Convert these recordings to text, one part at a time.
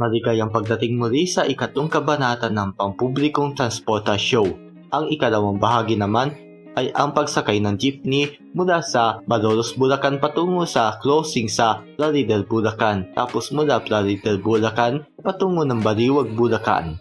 Maligayang pagdating muli sa ikatlong kabanata ng pampublikong transportasyon. Ang ikalawang bahagi naman ay ang pagsakay ng jeepney mula sa Malolos, Bulacan patungo sa crossing sa Plaridel, Bulacan. Tapos mula Plaridel, Bulacan patungo ng Baliwag, Bulacan.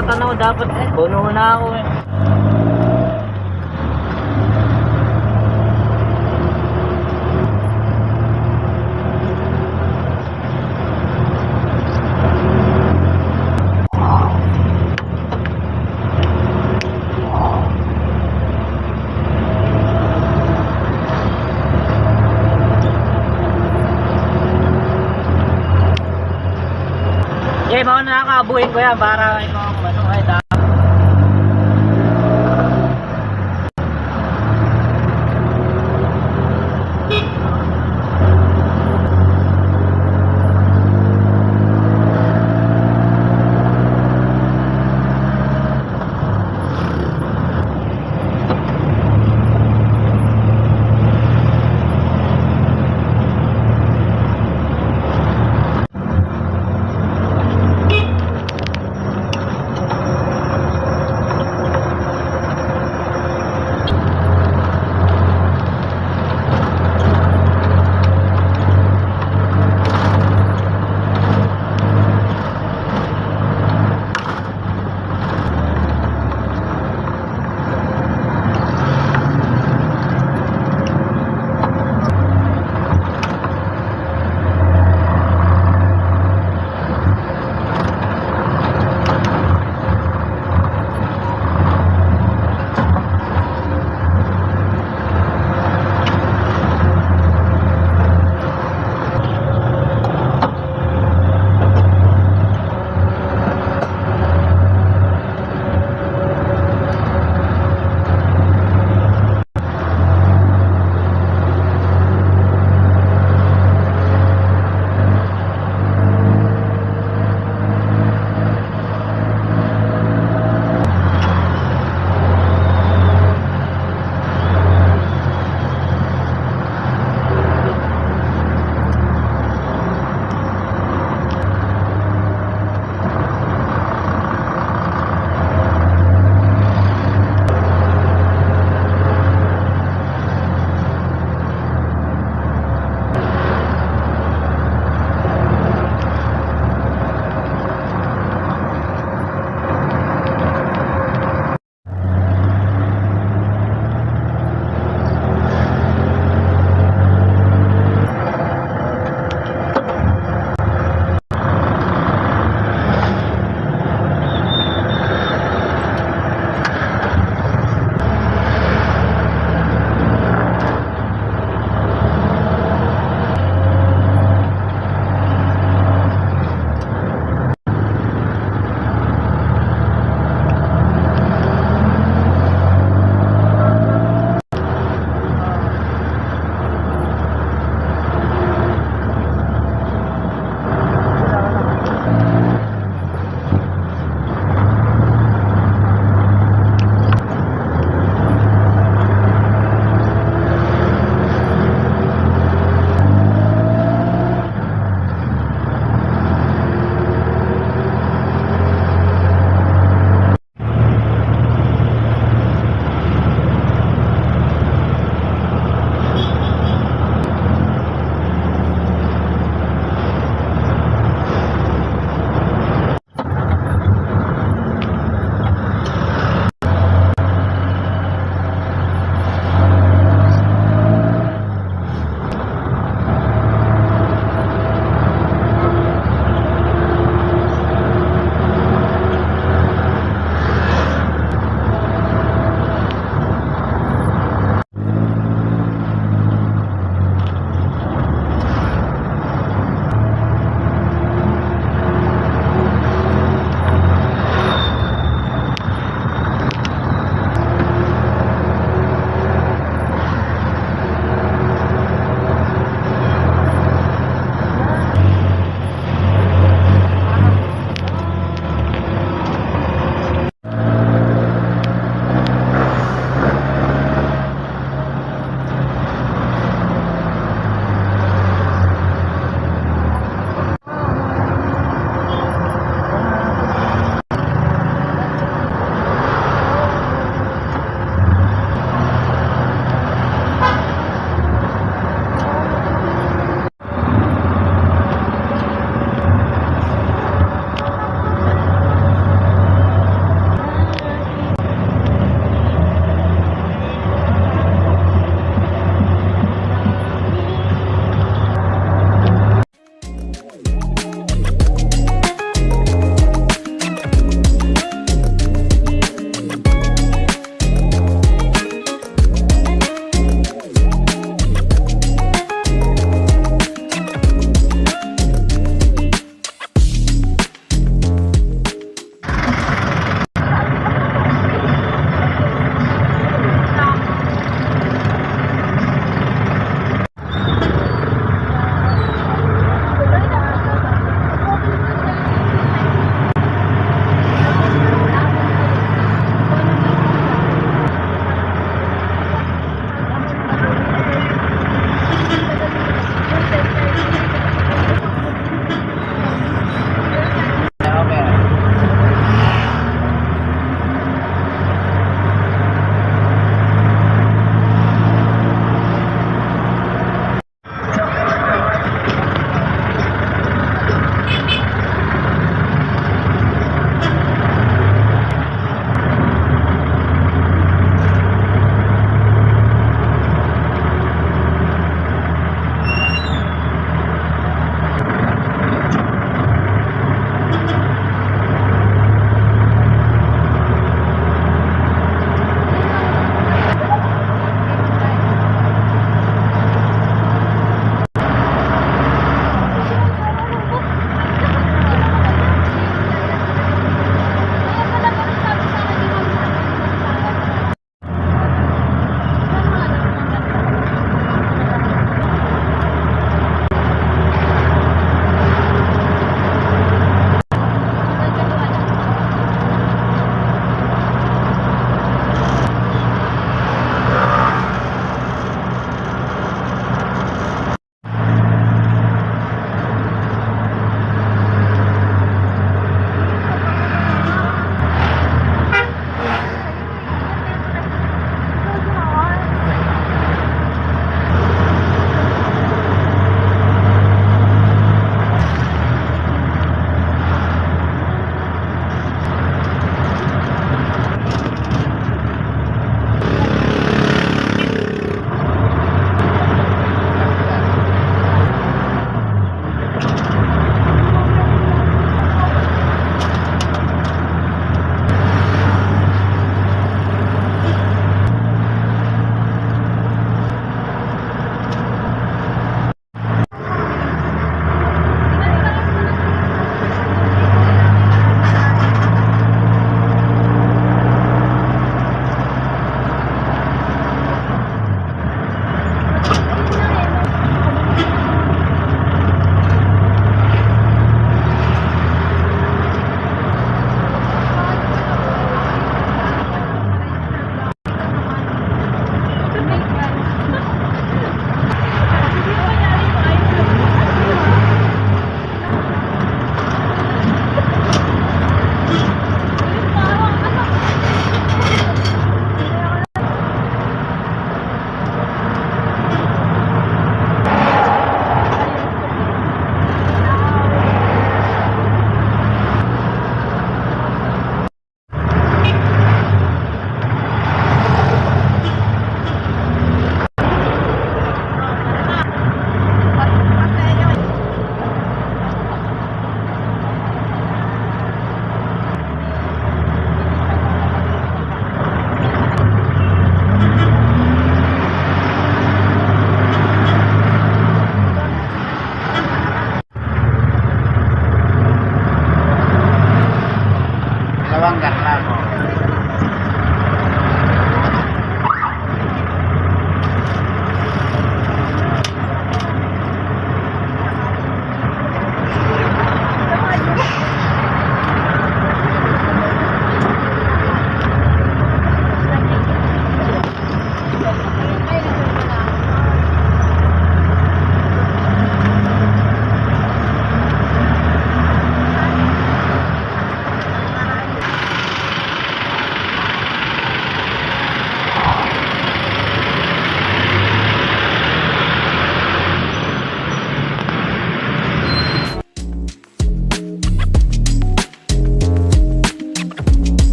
Napatanaw dapat eh. Puno na ako eh. Eh, mga nakakabuhin ko yan para kahit